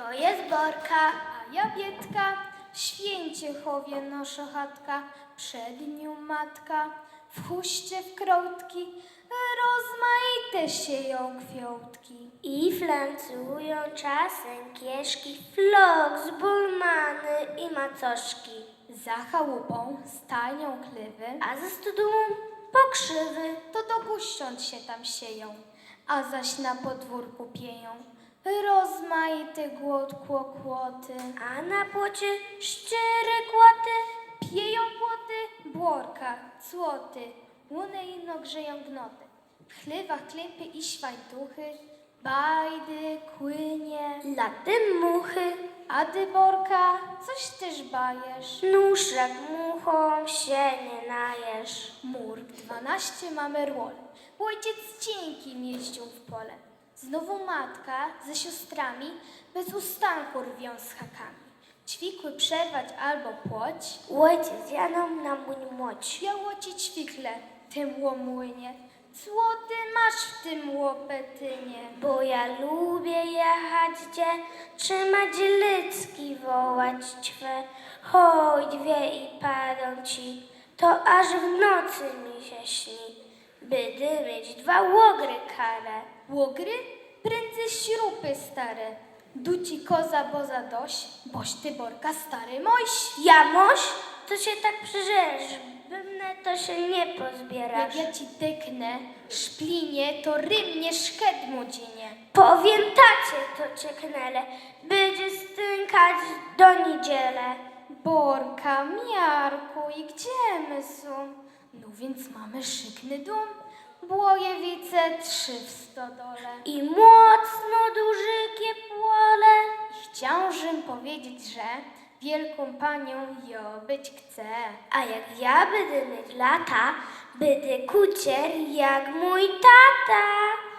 Jo jest Borka, A ja Bietka, święciechowie noszę chatka, przed nią matka, w chuście w krotki, rozmaite sieją kwiatki. i flancują czasem kieszki, flok, bulmany i macoszki. Za chałupą stają kliwy, A ze studułą pokrzywy. to do się tam sieją, a zaś na podwórku pieją. Rozmaite głód kłokłoty, A na płocie szczere kłoty. pieją płoty, błorka, cłoty, łuny ino grzeją gnoty. W chlewach klepy i świajtuchy, bajdy, kłynie, Laty muchy, a ty borka, coś też bajesz. nóż jak muchą się nie najesz. Mur, dwanaście mamy rłol. Ojciec cienkim jeździł w pole. Znowu matka ze siostrami bez ustanku rwią z hakami. Ćwikły przerwać albo płoć, Ojciec janą na mój moć. biało ci ćwikle, tym łomłynie. Złoty masz w tym łopetynie. Bo ja lubię jechać gdzie, trzymać lycki, wołać ćwe. Chodź wie i padą ci, to aż w nocy mi się śni. By dymić dwa łogry karę. Łogry, prędzej śrupy stare. Duci koza boza doś, boś ty borka stary moś. Jamoś, to się tak przyrzesz, bymne to się nie pozbierasz. Jak ja ci tyknę, szplinie, to rymnie szket młodzinie. Powiem tacie to cieknele, będzie stynkać do niedzielę. Borka, miarku, i gdzie my są? No więc mamy szykny dom, Błojewice trzy w stodole. I mocno dużykie płole. Chciałżym powiedzieć, że wielką panią jo być chce. A jak ja będę lata, będę kucier jak mój tata.